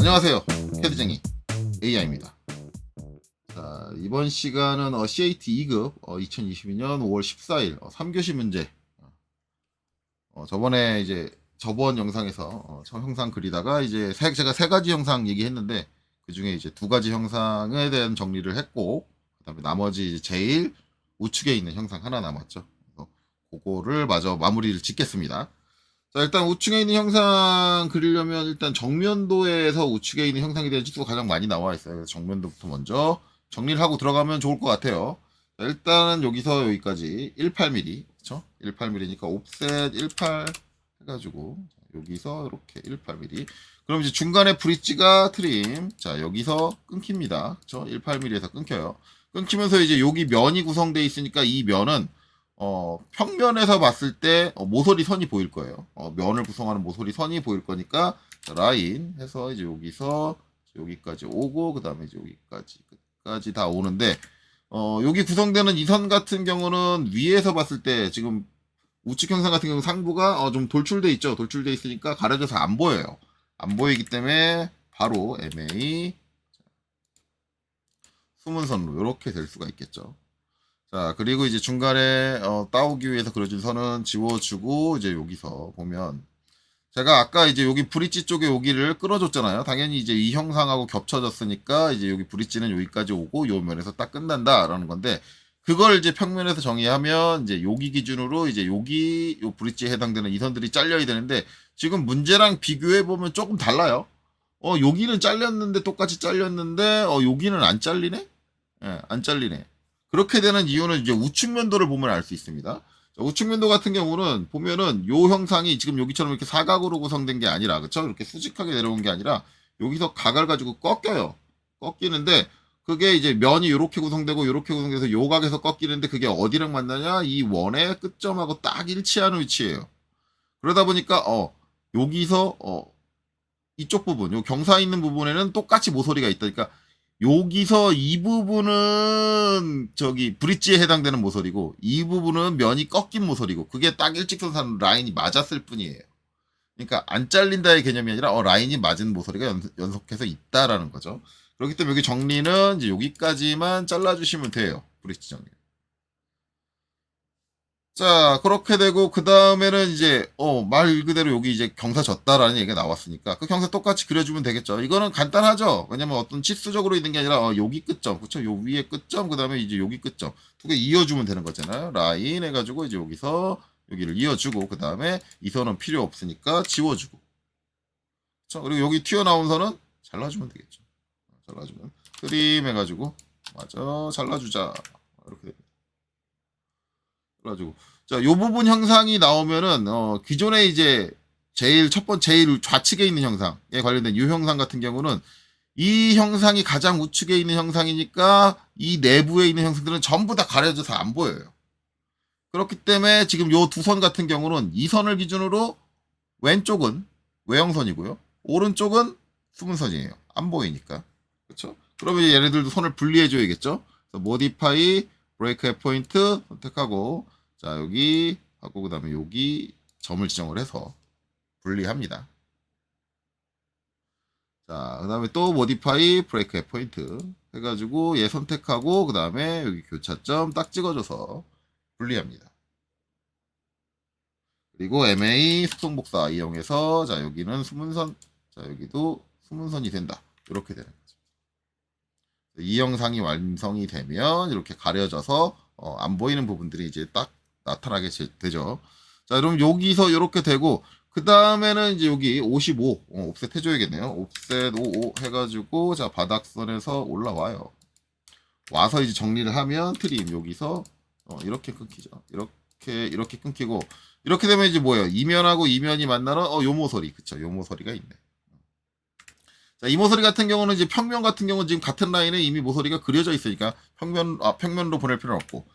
안녕하세요. 캐드쟁이 AI입니다. 자, 이번 시간은 어, CAT 2급 어, 2022년 5월 14일 어, 3교시 문제. 어, 저번에 이제 저번 영상에서 어, 저 형상 그리다가 이제 세- 제가 세 가지 형상 얘기했는데 그 중에 이제 두 가지 형상에 대한 정리를 했고 그다음에 나머지 이제 제일 우측에 있는 형상 하나 남았죠. 그거를 마저 마무리를 짓겠습니다. 자, 일단 우측에 있는 형상 그리려면 일단 정면도에서 우측에 있는 형상에 대한 지수가 가장 많이 나와 있어요. 그래서 정면도부터 먼저 정리를 하고 들어가면 좋을 것 같아요. 자, 일단은 여기서 여기까지 18mm, 그쵸? 18mm니까 옵셋 18 해가지고 자, 여기서 이렇게 18mm. 그럼 이제 중간에 브릿지가 트림. 자, 여기서 끊깁니다. 그쵸? 18mm에서 끊겨요. 끊기면서 이제 여기 면이 구성되어 있으니까 이 면은 어, 평면에서 봤을 때 어, 모서리 선이 보일 거예요. 어, 면을 구성하는 모서리 선이 보일 거니까 자, 라인 해서 이제 여기서 여기까지 오고 그 다음에 이제 여기까지 끝까지 다 오는데 어, 여기 구성되는 이 선 같은 경우는 위에서 봤을 때 지금 우측 형상 같은 경우 상부가 어, 좀 돌출돼 있죠. 돌출돼 있으니까 가려져서 안 보여요. 안 보이기 때문에 바로 MA 숨은 선으로 이렇게 될 수가 있겠죠. 자, 그리고 이제 중간에 어, 따오기 위해서 그려준 선은 지워주고 이제 여기서 보면 제가 아까 이제 여기 브릿지 쪽에 여기를 끌어줬잖아요. 당연히 이제 이 형상하고 겹쳐졌으니까 이제 여기 브릿지는 여기까지 오고 요 면에서 딱 끝난다라는 건데 그걸 이제 평면에서 정의하면 이제 여기 기준으로 이제 여기 요 브릿지에 해당되는 이 선들이 잘려야 되는데 지금 문제랑 비교해 보면 조금 달라요. 어 여기는 잘렸는데 똑같이 잘렸는데 어 여기는 안 잘리네? 예, 안 잘리네. 그렇게 되는 이유는 이제 우측 면도를 보면 알 수 있습니다. 자, 우측 면도 같은 경우는 보면은 요 형상이 지금 여기처럼 이렇게 사각으로 구성된 게 아니라 그쵸? 이렇게 수직하게 내려온 게 아니라 여기서 각을 가지고 꺾여요. 꺾이는데 그게 이제 면이 이렇게 구성되고 이렇게 구성돼서 요 각에서 꺾이는데 그게 어디랑 만나냐? 이 원의 끝점하고 딱 일치하는 위치예요. 그러다 보니까 어 여기서 어 이쪽 부분, 요 경사 있는 부분에는 똑같이 모서리가 있다. 그러니까 여기서 이 부분은 저기 브릿지에 해당되는 모서리고 이 부분은 면이 꺾인 모서리고 그게 딱 일직선상 라인이 맞았을 뿐이에요. 그러니까 안 잘린다의 개념이 아니라 어 라인이 맞은 모서리가 연, 연속해서 있다라는 거죠. 그렇기 때문에 여기 정리는 이제 여기까지만 잘라주시면 돼요. 브릿지 정리. 자, 그렇게 되고, 그 다음에는 이제, 어, 말 그대로 여기 이제 경사 졌다라는 얘기가 나왔으니까, 그 경사 똑같이 그려주면 되겠죠. 이거는 간단하죠? 왜냐면 어떤 치수적으로 있는 게 아니라, 어, 여기 끝점, 그쵸? 요 위에 끝점, 그 다음에 이제 여기 끝점. 두 개 이어주면 되는 거잖아요. 라인 해가지고, 이제 여기서, 여기를 이어주고, 그 다음에 이 선은 필요 없으니까 지워주고. 그쵸? 그리고 여기 튀어나온 선은 잘라주면 되겠죠. 잘라주면. 트림 해가지고, 맞아, 잘라주자. 이렇게 됩니다. 그래가지고 자, 요 부분 형상이 나오면은 어, 기존에 이제 제일 첫 번째 제일 좌측에 있는 형상에 관련된 이 형상 같은 경우는 이 형상이 가장 우측에 있는 형상이니까 이 내부에 있는 형상들은 전부 다 가려져서 안 보여요. 그렇기 때문에 지금 요 두 선 같은 경우는 이 선을 기준으로 왼쪽은 외형선이고요. 오른쪽은 숨은 선이에요. 안 보이니까. 그렇죠? 그러면 얘네들도 선을 분리해 줘야겠죠? 모디파이 브레이크 포인트 선택하고 자 여기 하고 그 다음에 여기 점을 지정을 해서 분리합니다. 자, 그 다음에 또 모디파이 브레이크 포인트 해가지고 얘 선택하고 그 다음에 여기 교차점 딱 찍어줘서 분리합니다. 그리고 MA 수송복사 이용해서 자 여기는 수문선 자 여기도 수문선이 된다. 이렇게 되는 거죠. 이 영상이 완성이 되면 이렇게 가려져서 어, 안 보이는 부분들이 이제 딱 나타나게 제- 되죠. 자, 그럼 여기서 이렇게 되고 그 다음에는 이제 여기 55 어, 옵셋 해줘야겠네요. 옵셋 55 해가지고 자 바닥선에서 올라와요. 와서 이제 정리를 하면 트림 여기서 어, 이렇게 끊기죠. 이렇게 이렇게 끊기고 이렇게 되면 이제 뭐예요? 이면하고 이면이 만나는 어 요모서리 그쵸? 요모서리가 있네. 자, 이 모서리 같은 경우는 이제 평면 같은 경우는 지금 같은 라인에 이미 모서리가 그려져 있으니까 평면 아 평면으로 보낼 필요는 없고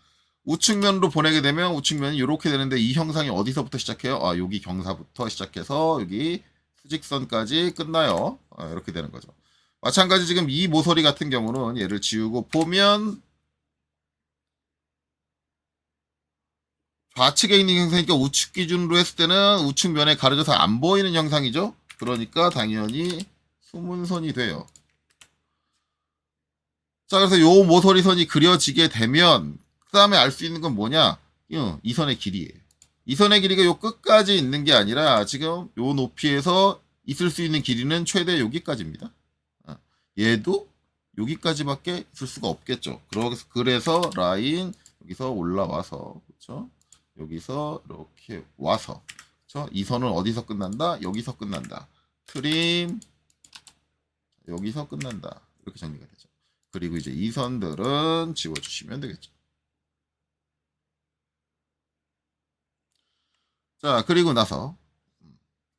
우측면으로 보내게 되면 우측면이 이렇게 되는데 이 형상이 어디서부터 시작해요? 아 여기 경사부터 시작해서 여기 수직선까지 끝나요. 아, 이렇게 되는 거죠. 마찬가지 지금 이 모서리 같은 경우는 얘를 지우고 보면 좌측에 있는 형상이니까 우측 기준으로 했을 때는 우측 면에 가려져서 안 보이는 형상이죠. 그러니까 당연히 수문선이 돼요. 자, 그래서 요 모서리선이 그려지게 되면 그 다음에 알 수 있는 건 뭐냐? 어, 이 선의 길이에요. 이 선의 길이가 요 끝까지 있는 게 아니라 지금 요 높이에서 있을 수 있는 길이는 최대 여기까지입니다. 어, 얘도 여기까지밖에 있을 수가 없겠죠. 그래서 그래서 라인 여기서 올라와서 그렇죠? 여기서 이렇게 와서 그렇죠? 이 선은 어디서 끝난다? 여기서 끝난다. 트림 여기서 끝난다. 이렇게 정리가 되죠. 그리고 이제 이 선들은 지워주시면 되겠죠. 자, 그리고 나서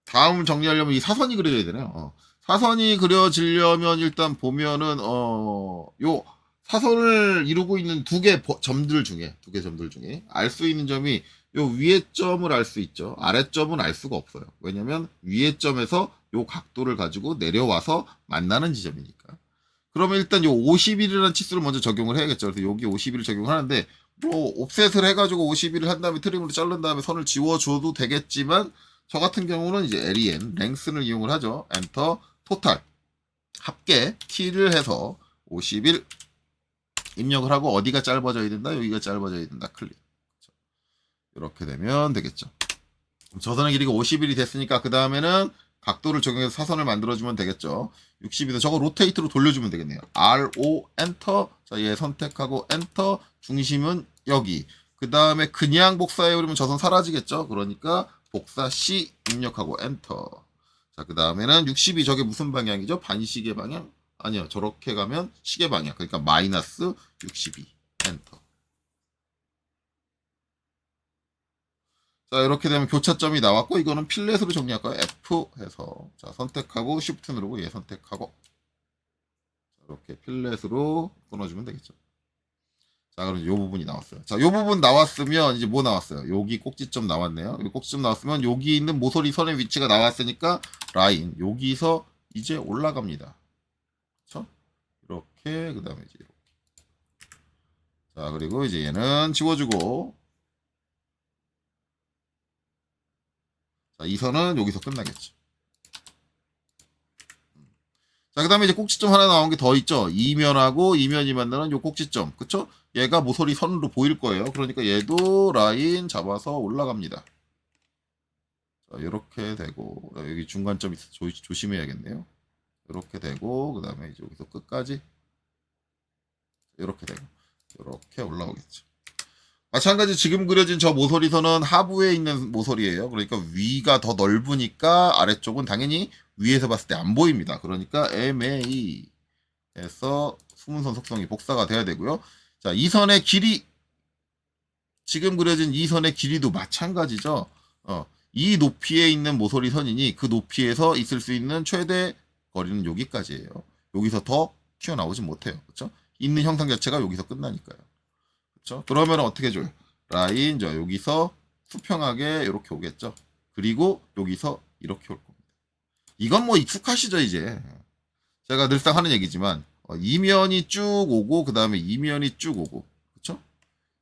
다음 정리하려면 이 사선이 그려져야 되네요. 어. 사선이 그려지려면 일단 보면은 어, 요 사선을 이루고 있는 두 개 점들 중에 두 개 점들 중에 알 수 있는 점이 요 위에 점을 알 수 있죠. 아래 점은 알 수가 없어요. 왜냐면 위에 점에서 요 각도를 가지고 내려와서 만나는 지점이니까. 그러면 일단 요 50일이라는 치수를 먼저 적용을 해야겠죠. 그래서 여기 50일을 적용하는데 뭐 옵셋을 해가지고 50일을 한 다음에 트림으로 자른 다음에 선을 지워줘도 되겠지만 저 같은 경우는 이제 len 랭스를 이용을 하죠. 엔터 토탈. 합계 t를 해서 50일 입력을 하고 어디가 짧아져야 된다? 여기가 짧아져야 된다. 클릭. 이렇게 되면 되겠죠. 저 선의 길이가 50일이 됐으니까 그 다음에는 각도를 적용해서 사선을 만들어주면 되겠죠. 60이도 저거 로테이트로 돌려주면 되겠네요. RO 엔터 자 얘 선택하고 엔터 중심은 여기 그 다음에 그냥 복사해 버리면 저선 사라지겠죠. 그러니까 복사 C 입력하고 엔터 자 그 다음에는 60이 저게 무슨 방향이죠? 반시계 방향? 아니요 저렇게 가면 시계 방향 그러니까 마이너스 62 엔터 자 이렇게 되면 교차점이 나왔고 이거는 필렛으로 정리할 거예요? F 해서. 자 선택하고 Shift 누르고 얘 선택하고. 자, 이렇게 필렛으로 끊어주면 되겠죠. 자 그럼 요 부분이 나왔어요. 자요 부분 나왔으면 이제 뭐 나왔어요? 여기 꼭지점 나왔네요. 여기 꼭지점 나왔으면 여기 있는 모서리 선의 위치가 나왔으니까 라인. 여기서 이제 올라갑니다. 그쵸? 이렇게 그 다음에 이제 이렇게. 자 그리고 이제 얘는 지워주고 자, 이 선은 여기서 끝나겠죠. 자, 그 다음에 이제 꼭지점 하나 나온 게 더 있죠. 이면하고 이면이 만나는 요 꼭지점. 그쵸? 얘가 모서리 선으로 보일 거예요. 그러니까 얘도 라인 잡아서 올라갑니다. 자, 이렇게 되고, 여기 중간점 있어 조, 조심해야겠네요. 이렇게 되고, 그 다음에 이제 여기서 끝까지 이렇게 되고, 이렇게 올라오겠죠. 마찬가지 지금 그려진 저 모서리선은 하부에 있는 모서리예요. 그러니까 위가 더 넓으니까 아래쪽은 당연히 위에서 봤을 때 안 보입니다. 그러니까 MA에서 수문선 속성이 복사가 돼야 되고요. 자, 이 선의 길이 지금 그려진 이 선의 길이도 마찬가지죠. 어, 이 높이에 있는 모서리 선이니 그 높이에서 있을 수 있는 최대 거리는 여기까지예요. 여기서 더 튀어나오지 못해요. 그렇죠? 있는 형상 자체가 여기서 끝나니까요. 그렇죠? 그러면 어떻게 줘요? 라인 저 여기서 수평하게 이렇게 오겠죠. 그리고 여기서 이렇게 올 겁니다. 이건 뭐 익숙하시죠 이제. 제가 늘상 하는 얘기지만 어, 이면이 쭉 오고 그 다음에 이면이 쭉 오고 그렇죠?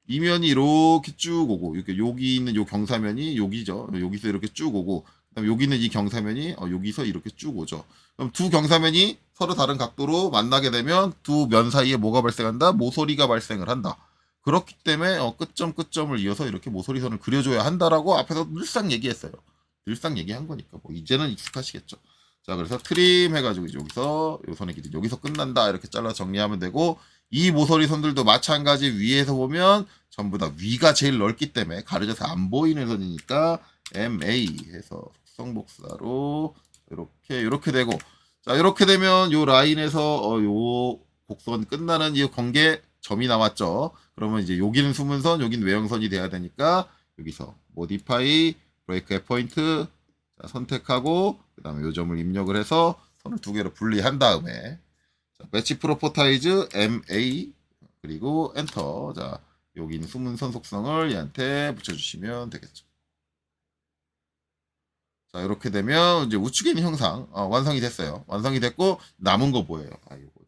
이면이 이렇게 쭉 오고 이렇게 여기 있는 요 경사면이 여기죠. 여기서 이렇게 쭉 오고 그다음 여기 있는 이 경사면이 어, 여기서 이렇게 쭉 오죠. 그럼 두 경사면이 서로 다른 각도로 만나게 되면 두 면 사이에 뭐가 발생한다? 모서리가 발생을 한다. 그렇기 때문에 어, 끝점 끝점을 이어서 이렇게 모서리선을 그려줘야 한다라고 앞에서 늘상 얘기했어요. 늘상 얘기한 거니까 뭐 이제는 익숙하시겠죠. 자 그래서 트림 해가지고 이제 여기서 요 선의 길이 여기서 끝난다 이렇게 잘라 정리하면 되고 이 모서리 선들도 마찬가지 위에서 보면 전부 다 위가 제일 넓기 때문에 가려져서 안 보이는 선이니까 MA 해서 속성 복사로 이렇게 이렇게 되고 자 이렇게 되면 요 라인에서 어, 요 곡선 끝나는 이 관계 점이 나왔죠. 그러면 이제 여기는 수문선, 여기는 외형선이 돼야 되니까 여기서 at point 자, 선택하고 그다음에 요 점을 입력을 해서 선을 두 개로 분리한 다음에 자, 매치 프로포타이즈 MA 그리고 엔터 자 여기 있는 수문선 속성을 얘한테 붙여 주시면 되겠죠. 자 이렇게 되면 이제 우측에 있는 형상 어, 완성이 됐어요. 완성이 됐고 남은 거 뭐예요? 아 이거죠.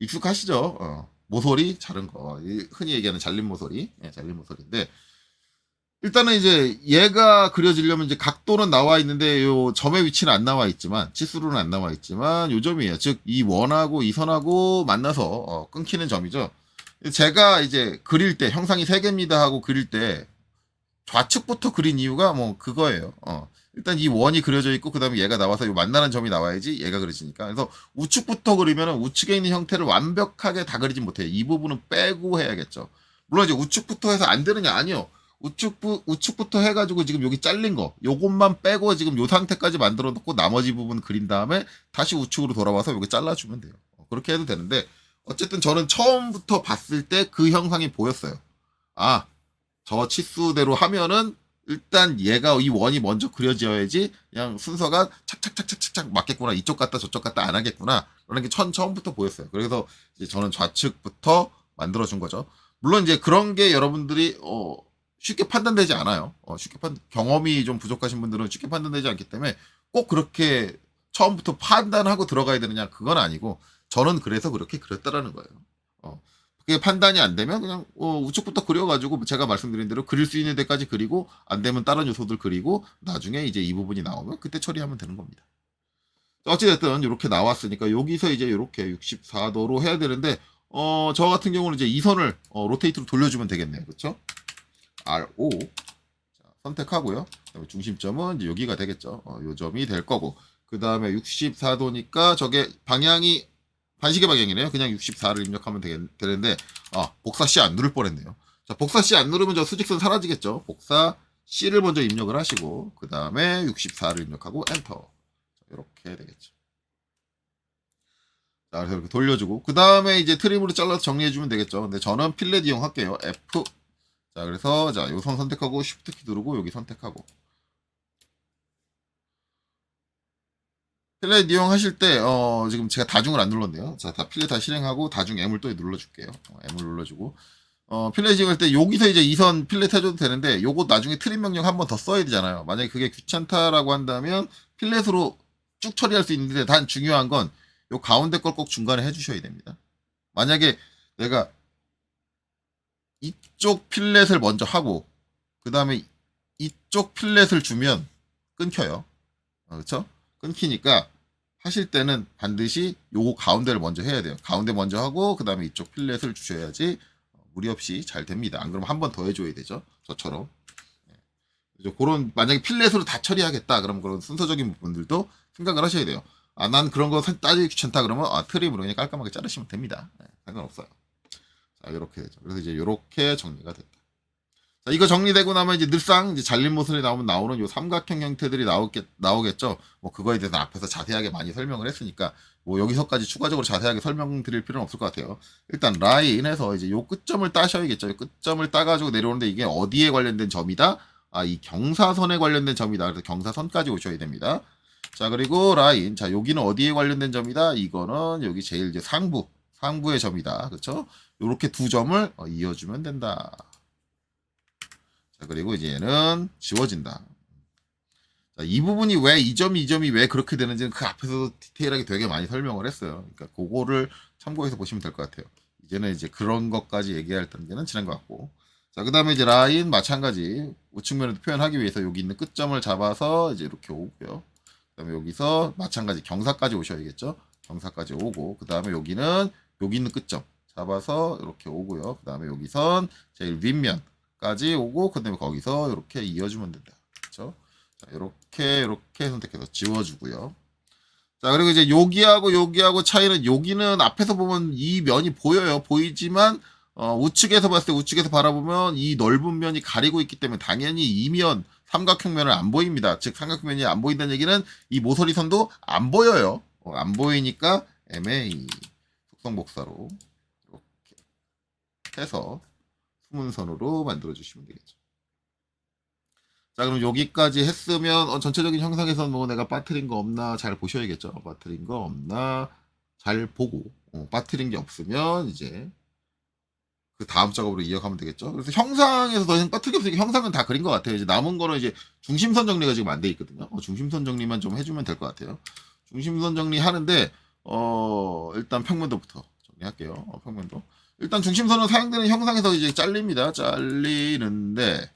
익숙하시죠? 어, 모서리 자른 거. 이 흔히 얘기하는 잘린 모서리. 예, 잘린 모서리인데 일단은 이제 얘가 그려지려면 이제 각도는 나와 있는데 요 점의 위치는 안 나와 있지만 치수로는 안 나와 있지만 요 점이에요. 즉 이 원하고 이 선하고 만나서 어, 끊기는 점이죠. 제가 이제 그릴 때 형상이 세 개입니다 하고 그릴 때 좌측부터 그린 이유가 뭐 그거예요. 어. 일단 이 원이 그려져 있고 그다음에 얘가 나와서 요 만나는 점이 나와야지 얘가 그려지니까. 그래서 우측부터 그리면은 우측에 있는 형태를 완벽하게 다 그리진 못해요. 이 부분은 빼고 해야겠죠. 물론 이제 우측부터 해서 안 되느냐 아니요. 우측부 우측부터 해가지고 지금 여기 잘린 거 요것만 빼고 지금 요 상태까지 만들어 놓고 나머지 부분 그린 다음에 다시 우측으로 돌아와서 여기 잘라주면 돼요. 어, 그렇게 해도 되는데 어쨌든 저는 처음부터 봤을 때 그 형상이 보였어요. 아, 저 치수대로 하면은 일단 얘가 이 원이 먼저 그려져야지 그냥 순서가 착착착착착착 맞겠구나 이쪽 갔다 저쪽 갔다 안 하겠구나 라는 게 처음, 처음부터 보였어요. 그래서 저는 좌측부터 만들어준 거죠. 물론 이제 그런 게 여러분들이 어, 쉽게 판단되지 않아요. 어, 쉽게 판 경험이 좀 부족하신 분들은 쉽게 판단되지 않기 때문에 꼭 그렇게 처음부터 판단하고 들어가야 되느냐 그건 아니고 저는 그래서 그렇게 그렸다라는 거예요. 어, 그게 판단이 안 되면 그냥 어, 우측부터 그려가지고 제가 말씀드린 대로 그릴 수 있는 데까지 그리고 안 되면 다른 요소들 그리고 나중에 이제 이 부분이 나오면 그때 처리하면 되는 겁니다. 어찌됐든 이렇게 나왔으니까 여기서 이제 이렇게 64도로 해야 되는데 어, 저 같은 경우는 이제 이 선을 어, 로테이트로 돌려주면 되겠네요. 그렇죠? R5 자, 선택하고요. 중심점은 이제 여기가 되겠죠. 어, 요 점이 될 거고 그 다음에 64도니까 저게 방향이 반시계 방향이네요. 그냥 64를 입력하면 되겠, 되는데 아 복사 C 안 누를 뻔했네요. 자 복사 C 안 누르면 저 수직선 사라지겠죠. 복사 C를 먼저 입력을 하시고 그 다음에 64를 입력하고 엔터 이렇게 되겠죠. 자 그래서 이렇게 돌려주고 그 다음에 이제 트림으로 잘라서 정리해주면 되겠죠. 근데 저는 필렛 이용할게요. F 자 그래서 자 요선 선택하고 Shift 키 누르고 여기 선택하고 필렛 이용하실 때, 어, 지금 제가 다중을 안 눌렀네요. 자, 다 필렛 다 실행하고, 다중 M을 또 눌러줄게요. 어, M을 눌러주고, 어, 필렛 이용할 때, 여기서 이제 이선 필렛 해줘도 되는데, 요거 나중에 트림 명령 한 번 더 써야 되잖아요. 만약에 그게 귀찮다라고 한다면, 필렛으로 쭉 처리할 수 있는데, 단 중요한 건, 요 가운데 걸 꼭 중간에 해주셔야 됩니다. 만약에 내가 이쪽 필렛을 먼저 하고, 그 다음에 이쪽 필렛을 주면 끊겨요. 어, 그렇죠? 끊기니까 하실 때는 반드시 요거 가운데를 먼저 해야 돼요. 가운데 먼저 하고 그 다음에 이쪽 필렛을 주셔야지 무리 없이 잘 됩니다. 안 그러면 한 번 더 해줘야 되죠. 저처럼. 네. 그런 만약에 필렛으로 다 처리하겠다 그러면 그런 순서적인 부분들도 생각을 하셔야 돼요. 아 난 그런 거 따지기 귀찮다 그러면 아 트림으로 그냥 깔끔하게 자르시면 됩니다. 네, 상관없어요. 자 이렇게 되죠. 그래서 이제 이렇게 정리가 됐다. 자, 이거 정리되고 나면 이제 늘상 이제 잘린 모습이 나오면 나오는 요 삼각형 형태들이 나오겠, 나오겠죠. 뭐 그거에 대해서 앞에서 자세하게 많이 설명을 했으니까 뭐 여기서까지 추가적으로 자세하게 설명드릴 필요는 없을 것 같아요. 일단 라인에서 이제 요 끝점을 따셔야겠죠. 요 끝점을 따가지고 내려오는데 이게 어디에 관련된 점이다? 아, 이 경사선에 관련된 점이다. 그래서 경사선까지 오셔야 됩니다. 자, 그리고 라인. 자, 여기는 어디에 관련된 점이다? 이거는 여기 제일 이제 상부, 상부의 점이다. 그렇죠? 요렇게 두 점을 어, 이어주면 된다. 자, 그리고 이제 얘는 지워진다. 자, 이 부분이 왜 이 점이 이 점이 왜 그렇게 되는지는 그 앞에서도 디테일하게 되게 많이 설명을 했어요. 그러니까 그거를 참고해서 보시면 될 것 같아요. 이제는 이제 그런 것까지 얘기할 단계는 지난 것 같고. 자, 그 다음에 이제 라인 마찬가지 우측면에도 표현하기 위해서 여기 있는 끝점을 잡아서 이제 이렇게 오고요. 그 다음에 여기서 마찬가지 경사까지 오셔야겠죠. 경사까지 오고, 그 다음에 여기는 여기 있는 끝점 잡아서 이렇게 오고요. 그 다음에 여기선 제일 윗면 까지 오고 그다음에 거기서 이렇게 이어주면 된다. 그렇죠? 자, 이렇게 이렇게 선택해서 지워주고요. 자 그리고 이제 여기하고 여기하고 차이는 여기는 앞에서 보면 이 면이 보여요. 보이지만 어, 우측에서 봤을 때 우측에서 바라보면 이 넓은 면이 가리고 있기 때문에 당연히 이면 삼각형면을 안 보입니다. 즉 삼각형면이 안 보인다는 얘기는 이 모서리 선도 안 보여요. 어, 안 보이니까 MA 속성 복사로 이렇게 해서 수문선으로 만들어 주시면 되겠죠. 자, 그럼 여기까지 했으면 어, 전체적인 형상에서 뭐 내가 빠뜨린 거 없나 잘 보셔야겠죠. 빠뜨린 거 없나 잘 보고 어, 빠뜨린 게 없으면 이제 그 다음 작업으로 이어가면 되겠죠. 그래서 형상에서 더 이상 게 없으니까 형상은 다 그린 것 같아요. 이제 남은 거는 이제 중심선 정리가 지금 안 돼 있거든요. 어, 중심선 정리만 좀 해주면 될 것 같아요. 중심선 정리 하는데 어, 일단 평면도부터 정리할게요. 어, 평면도. 일단 중심선은 사용되는 형상에서 이제 잘립니다. 잘리는데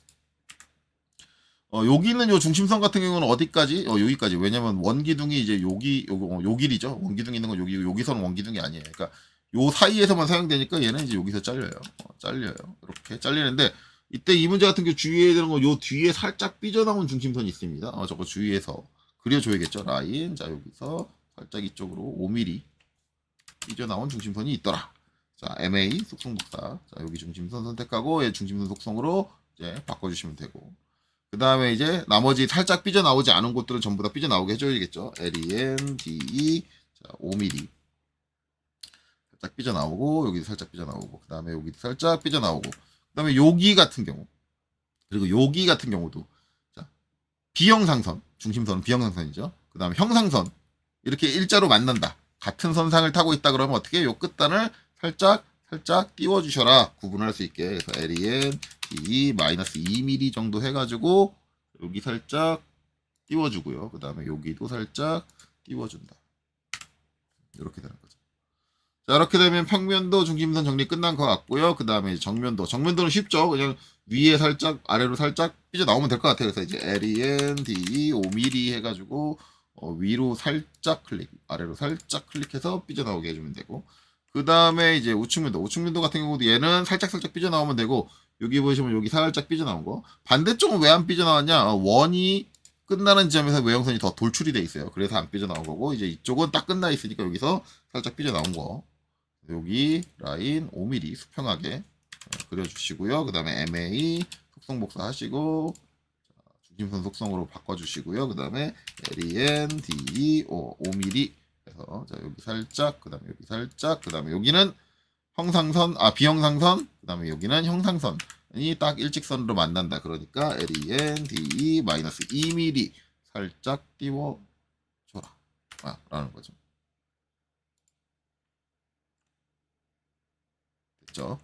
어, 여기 있는 요 중심선 같은 경우는 어디까지? 어, 여기까지. 왜냐면 원기둥이 이제 여기, 요, 어, 요 길이죠. 원기둥 있는 건 여기, 여기서는 원기둥이 아니에요. 그러니까 요 사이에서만 사용되니까 얘는 이제 여기서 잘려요. 어, 잘려요. 이렇게 잘리는데 이때 이 문제 같은 경우 주의해야 되는 건 요 뒤에 살짝 삐져나온 중심선이 있습니다. 어, 저거 주의해서 그려줘야겠죠. 라인. 자, 여기서 살짝 이쪽으로 5mm 삐져나온 중심선이 있더라. 자, MA 속성 복사. 자, 여기 중심선 선택하고 얘 중심선 속성으로 이제 바꿔주시면 되고. 그 다음에 이제 나머지 살짝 삐져나오지 않은 곳들은 전부 다 삐져나오게 해줘야겠죠. LEN, DE, 자, 5mm. 살짝 삐져나오고, 여기도 살짝 삐져나오고, 그 다음에 여기도 살짝 삐져나오고, 그 다음에 여기 같은 경우, 그리고 여기 같은 경우도, 자, 비형상선, 중심선은 비형상선이죠. 그 다음에 형상선, 이렇게 일자로 만난다. 같은 선상을 타고 있다 그러면 어떻게 요 끝단을 살짝 살짝 띄워주셔라. 구분할 수 있게. 그래서 LEN DE 마이너스 2mm 정도 해가지고 여기 살짝 띄워주고요. 그 다음에 여기도 살짝 띄워준다. 이렇게 되는 거죠. 자 이렇게 되면 평면도 중심선 정리 끝난 것 같고요. 그 다음에 정면도. 정면도는 쉽죠. 그냥 위에 살짝 아래로 살짝 삐져 나오면 될 것 같아요. 그래서 이제 LEN DE 5mm 해가지고 어, 위로 살짝 클릭, 아래로 살짝 클릭해서 삐져나오게 해주면 되고, 그 다음에 이제 우측면도, 우측면도 같은 경우도 얘는 살짝 살짝 삐져나오면 되고, 여기 보시면 여기 살짝 삐져나온 거. 반대쪽은 왜 안 삐져나왔냐? 어, 원이 끝나는 지점에서 외형선이 더 돌출이 돼 있어요. 그래서 안 삐져나온 거고, 이제 이쪽은 딱 끝나 있으니까 여기서 살짝 삐져나온 거. 여기 라인 5mm 수평하게 어, 그려주시고요. 그 다음에 MA 속성 복사 하시고, 중심선 속성으로 바꿔주시고요. 그 다음에 LEN, DE, 5, 5mm 해서 자 여기 살짝, 그 다음에 여기 살짝, 그 다음에 여기는 형상선, 아 비형상선, 그 다음에 여기는 형상선이 딱 일직선으로 만난다. 그러니까 LEN, DE 마이너스 2mm 살짝 띄워 줘라. 아, 라는 거죠. 됐죠?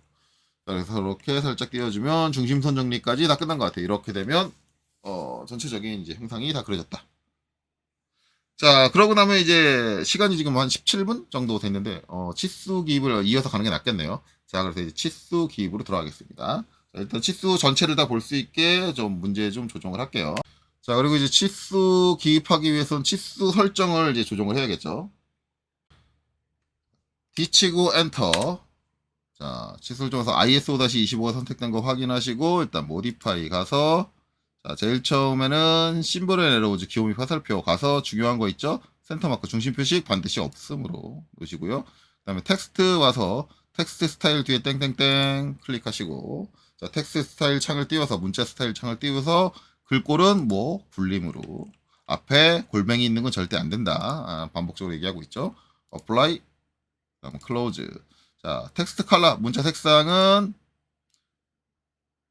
자, 그래서 이렇게 살짝 띄워주면 중심선 정리까지 다 끝난 것 같아요. 이렇게 되면 어, 전체적인 이제 형상이 다 그려졌다. 자, 그러고 나면 이제 시간이 지금 한 17분 정도 됐는데, 어, 치수 기입을 이어서 가는 게 낫겠네요. 자, 그래서 이제 치수 기입으로 들어가겠습니다. 자, 일단 치수 전체를 다 볼 수 있게 좀 문제 좀 조정을 할게요. 자, 그리고 이제 치수 기입하기 위해서는 치수 설정을 이제 조정을 해야겠죠. D 치고 엔터. 자, 치수 설정에서 ISO-25가 선택된 거 확인하시고, 일단 모디파이 가서, 자, 제일 처음에는 심볼에 내려오지 기호미 화살표 가서 중요한 거 있죠? 센터 마크 중심 표식 반드시 없음으로 놓으시고요. 그 다음에 텍스트 와서 텍스트 스타일 뒤에 땡땡땡 클릭하시고 자, 텍스트 스타일 창을 띄워서 문자 스타일 창을 띄워서 글꼴은 뭐 굴림으로 앞에 골뱅이 있는 건 절대 안 된다. 아, 반복적으로 얘기하고 있죠. 어플라이 그다음에 클로즈. 자, 텍스트 컬러 문자 색상은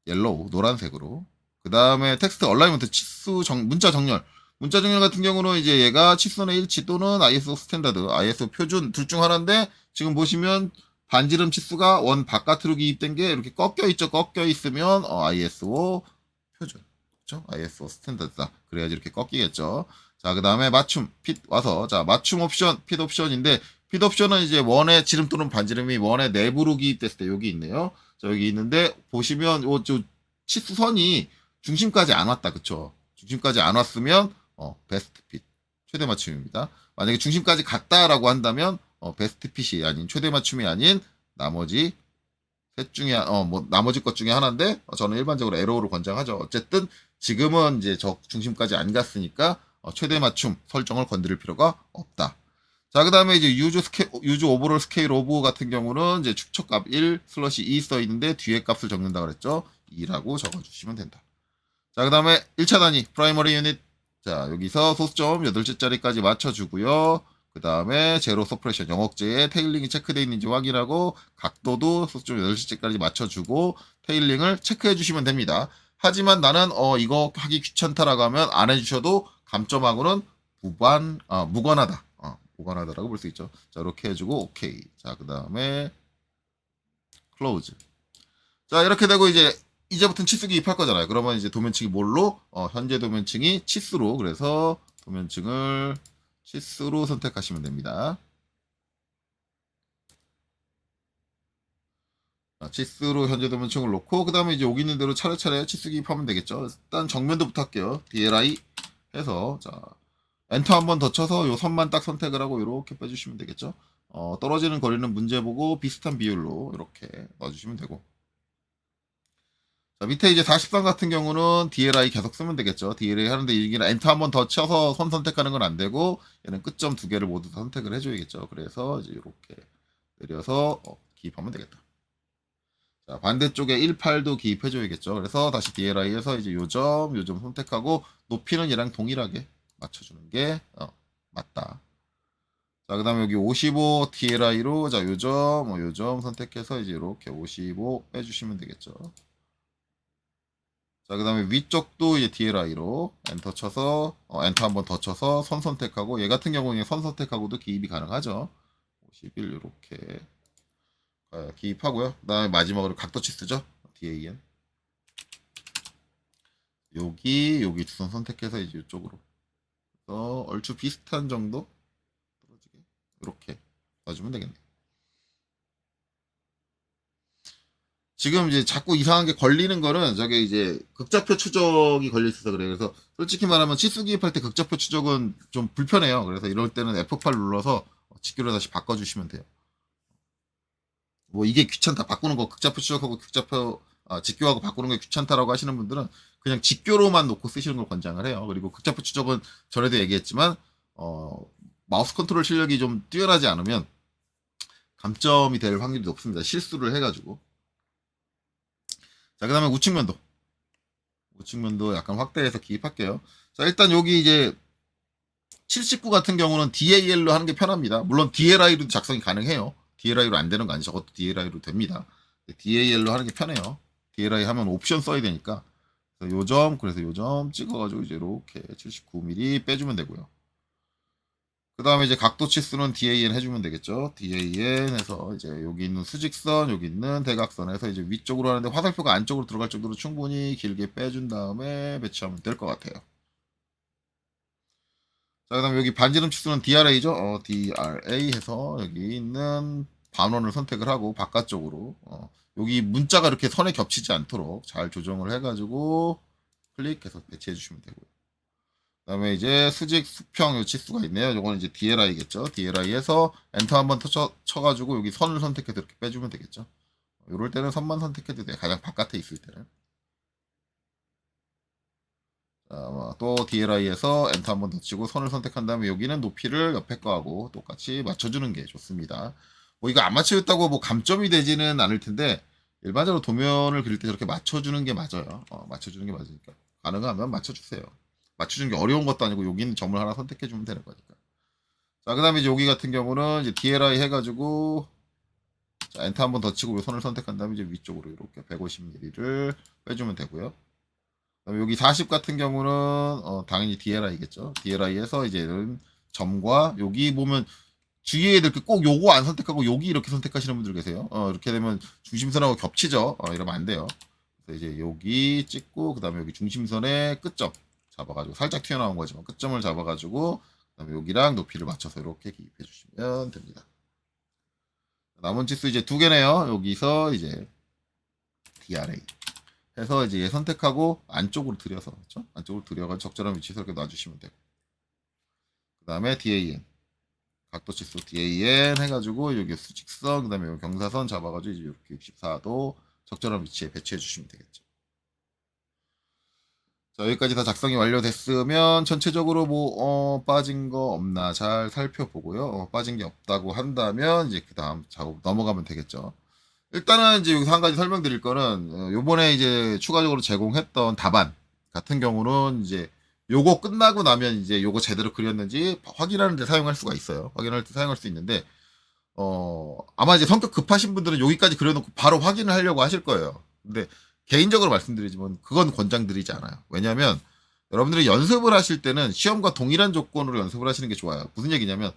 옐로우 노란색으로 그 다음에 텍스트 얼라이먼트 치수 정, 문자 정렬. 문자 정렬 같은 경우는 이제 얘가 치수의 일치 또는 ISO 스탠다드, ISO 표준 둘 중 하나인데 지금 보시면 반지름 치수가 원 바깥으로 기입된 게 이렇게 꺾여 있죠. 꺾여 있으면 어, ISO 표준. 그렇죠? ISO 스탠다드다. 그래야지 이렇게 꺾이겠죠. 자, 그 다음에 맞춤, 핏 와서 자, 맞춤 옵션, 핏 옵션인데 핏 옵션은 이제 원의 지름 또는 반지름이 원의 내부로 기입됐을 때 여기 있네요. 자, 여기 있는데 보시면 요, 저 치수선이 중심까지 안 왔다. 그쵸? 중심까지 안 왔으면 어, 베스트 핏 최대 맞춤입니다. 만약에 중심까지 갔다라고 한다면 어, 베스트 핏이 아닌 최대 맞춤이 아닌 나머지 셋 중에 어뭐 나머지 것 중에 하나인데 어, 저는 일반적으로 에로우를 권장하죠. 어쨌든 지금은 이제 저 중심까지 안 갔으니까 어, 최대 맞춤 설정을 건드릴 필요가 없다. 자, 그 다음에 이제 유즈 스케, 유즈 오버롤 스케일 오브 같은 경우는 이제 축척값 1 슬러시 2 써 있는데 뒤에 값을 적는다 그랬죠. 2라고 적어주시면 된다. 자, 그 다음에 1차 단위, 프라이머리 유닛. 자, 여기서 소수점 8개짜리까지 맞춰주고요. 그 다음에 제로 서프레션, 영억제에 테일링이 체크되어 있는지 확인하고, 각도도 소수점 8개짜리까지 맞춰주고, 테일링을 체크해 주시면 됩니다. 하지만 나는, 어, 이거 하기 귀찮다라고 하면 안 해주셔도 감점하고는 무관, 아, 무관하다. 어, 무관하다라고 볼 수 있죠. 자, 이렇게 해주고, 오케이. 자, 그 다음에, 클로즈. 자, 이렇게 되고 이제 이제부터는 치수 기입할 거잖아요. 그러면 이제 도면층이 뭘로? 어, 현재 도면층이 치수로. 그래서 도면층을 치수로 선택하시면 됩니다. 자, 치수로 현재 도면층을 놓고 그 다음에 이제 여기 있는 대로 차례차례 치수 기입하면 되겠죠. 일단 정면도부터 할게요. DLI 해서 자 엔터 한 번 더 쳐서 요 선만 딱 선택을 하고 이렇게 빼주시면 되겠죠. 어, 떨어지는 거리는 문제 보고 비슷한 비율로 이렇게 넣어주시면 되고 자 밑에 이제 43 같은 경우는 DLI 계속 쓰면 되겠죠. DLI 하는데 이게 엔터 한 번 더 쳐서 선 선택하는 건 안 되고 얘는 끝점 두 개를 모두 선택을 해줘야겠죠. 그래서 이제 이렇게 내려서 어, 기입하면 되겠다. 자, 반대쪽에 18도 기입해줘야겠죠. 그래서 다시 DLI에서 이제 요점, 요점 선택하고 높이는 얘랑 동일하게 맞춰주는 게 어, 맞다. 자, 그 다음에 여기 55 DLI로 자, 요점, 뭐 요점 선택해서 이제 이렇게 55 빼주시면 되겠죠. 자, 그 다음에 위쪽도 이제 DLI로 엔터 쳐서, 어, 엔터 한번 더 쳐서 선 선택하고, 얘 같은 경우는 선 선택하고도 기입이 가능하죠. 51 이렇게 어, 기입하고요. 그 다음에 마지막으로 각도치 쓰죠. DAN. 여기 여기 두선 선택해서 이제 이쪽으로. 그래서 얼추 비슷한 정도 떨어지게 이렇게 놔주면 되겠네요. 지금 이제 자꾸 이상한 게 걸리는 거는 저게 이제 극좌표 추적이 걸려 있어서 그래요. 그래서 솔직히 말하면 치수 기입할 때 극좌표 추적은 좀 불편해요. 그래서 이럴 때는 F8 눌러서 직교로 다시 바꿔주시면 돼요. 뭐 이게 귀찮다 바꾸는 거 극좌표 추적하고 극좌표 아, 직교하고 바꾸는 게 귀찮다라고 하시는 분들은 그냥 직교로만 놓고 쓰시는 걸 권장을 해요. 그리고 극좌표 추적은 전에도 얘기했지만 어, 마우스 컨트롤 실력이 좀 뛰어나지 않으면 감점이 될 확률이 높습니다. 실수를 해가지고. 자, 그 다음에 우측면도. 우측면도 약간 확대해서 기입할게요. 자, 일단 여기 이제 79 같은 경우는 DAL로 하는 게 편합니다. 물론 DLI로도 작성이 가능해요. DLI로 안 되는 거 아니죠. 저것도 DLI로 됩니다. DAL로 하는 게 편해요. DLI 하면 옵션 써야 되니까. 요점, 그래서 요점 찍어가지고 이제 이렇게 79mm 빼주면 되고요. 그 다음에 이제 각도 치수는 DAN 해주면 되겠죠. DAN 해서 이제 여기 있는 수직선, 여기 있는 대각선에서 이제 위쪽으로 하는데 화살표가 안쪽으로 들어갈 정도로 충분히 길게 빼준 다음에 배치하면 될 것 같아요. 자, 그 다음에 여기 반지름 치수는 DRA죠. 어, DRA 해서 여기 있는 반원을 선택을 하고 바깥쪽으로 어, 여기 문자가 이렇게 선에 겹치지 않도록 잘 조정을 해가지고 클릭해서 배치해 주시면 되고요. 그 다음에 이제 수직 수평 요 치수가 있네요. 요거는 이제 DLI겠죠. DLI에서 엔터 한번 쳐, 쳐 가지고 여기 선을 선택해서 이렇게 빼주면 되겠죠. 요럴 때는 선만 선택해도 돼요. 가장 바깥에 있을 때는. 자, 뭐또 DLI에서 엔터 한번 더 치고 선을 선택한 다음에 여기는 높이를 옆에 거하고 똑같이 맞춰주는 게 좋습니다. 뭐 이거 안 맞춰졌다고 뭐 감점이 되지는 않을 텐데 일반적으로 도면을 그릴 때 저렇게 맞춰주는 게 맞아요. 어, 맞춰주는 게 맞으니까 가능하면 맞춰주세요. 맞춰주는 게 어려운 것도 아니고 여기는 점을 하나 선택해 주면 되는 거니까. 자, 그 다음에 이제 여기 같은 경우는 이제 DLI 해가지고 자, 엔터 한 번 더 치고 요 선을 선택한 다음에 이제 위쪽으로 이렇게 150mm를 빼주면 되고요. 그다음에 여기 40 같은 경우는 어, 당연히 DLI겠죠. DLI에서 이제는 점과 여기 보면 주의해야 될게꼭 요거 안 선택하고 여기 이렇게 선택하시는 분들 계세요. 어, 이렇게 되면 중심선하고 겹치죠. 어, 이러면 안 돼요. 그래서 이제 여기 찍고 그다음에 여기 중심선의 끝점 잡아가지고 살짝 튀어나온 거지만 끝점을 잡아가지고 그다음에 여기랑 높이를 맞춰서 이렇게 기입해 주시면 됩니다. 남은 치수 이제 두 개네요. 여기서 이제 DRA 해서 이제 얘 선택하고 안쪽으로 들여서 그렇죠? 안쪽으로 들여가 적절한 위치에서 이렇게 놔주시면 되고 그 다음에 DAN 각도 치수 DAN 해가지고 여기 수직선 그 다음에 경사선 잡아가지고 이제 이렇게 64도 적절한 위치에 배치해 주시면 되겠죠. 자 여기까지 다 작성이 완료됐으면 전체적으로 뭐 어, 빠진 거 없나 잘 살펴보고요. 어, 빠진 게 없다고 한다면 이제 그 다음 작업 넘어가면 되겠죠. 일단은 이제 여기서 한 가지 설명드릴 거는 어, 요번에 이제 추가적으로 제공했던 답안 같은 경우는 이제 요거 끝나고 나면 이제 요거 제대로 그렸는지 확인하는 데 사용할 수가 있어요. 확인할 때 사용할 수 있는데 어 아마 이제 성격 급하신 분들은 여기까지 그려놓고 바로 확인을 하려고 하실 거예요. 근데 개인적으로 말씀드리지만 그건 권장드리지 않아요. 왜냐하면 여러분들이 연습을 하실 때는 시험과 동일한 조건으로 연습을 하시는 게 좋아요. 무슨 얘기냐면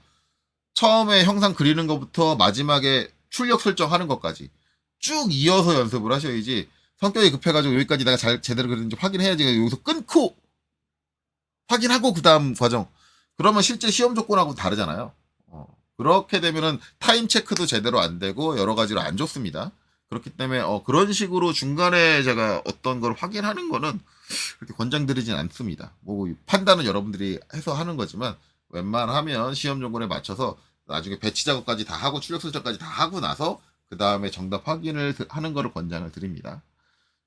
처음에 형상 그리는 것부터 마지막에 출력 설정하는 것까지 쭉 이어서 연습을 하셔야지 성격이 급해가지고 여기까지 내가 잘 제대로 그렸는지 확인해야지 여기서 끊고 확인하고 그 다음 과정 그러면 실제 시험 조건하고 다르잖아요. 어, 그렇게 되면은 타임 체크도 제대로 안 되고 여러 가지로 안 좋습니다. 그렇기 때문에 어, 그런 식으로 중간에 제가 어떤 걸 확인하는 거는 그렇게 권장드리진 않습니다. 뭐 판단은 여러분들이 해서 하는 거지만 웬만하면 시험 조건에 맞춰서 나중에 배치 작업까지 다 하고 출력 수정까지 다 하고 나서 그 다음에 정답 확인을 드- 하는 거를 권장을 드립니다.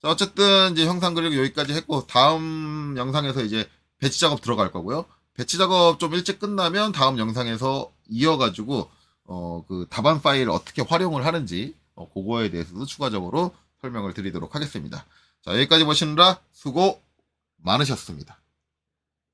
자, 어쨌든 이제 형상 그리고 여기까지 했고 다음 영상에서 이제 배치 작업 들어갈 거고요. 배치 작업 좀 일찍 끝나면 다음 영상에서 이어가지고 어, 그 답안 파일을 어떻게 활용을 하는지 어, 그거에 대해서도 추가적으로 설명을 드리도록 하겠습니다. 자, 여기까지 보시느라 수고 많으셨습니다.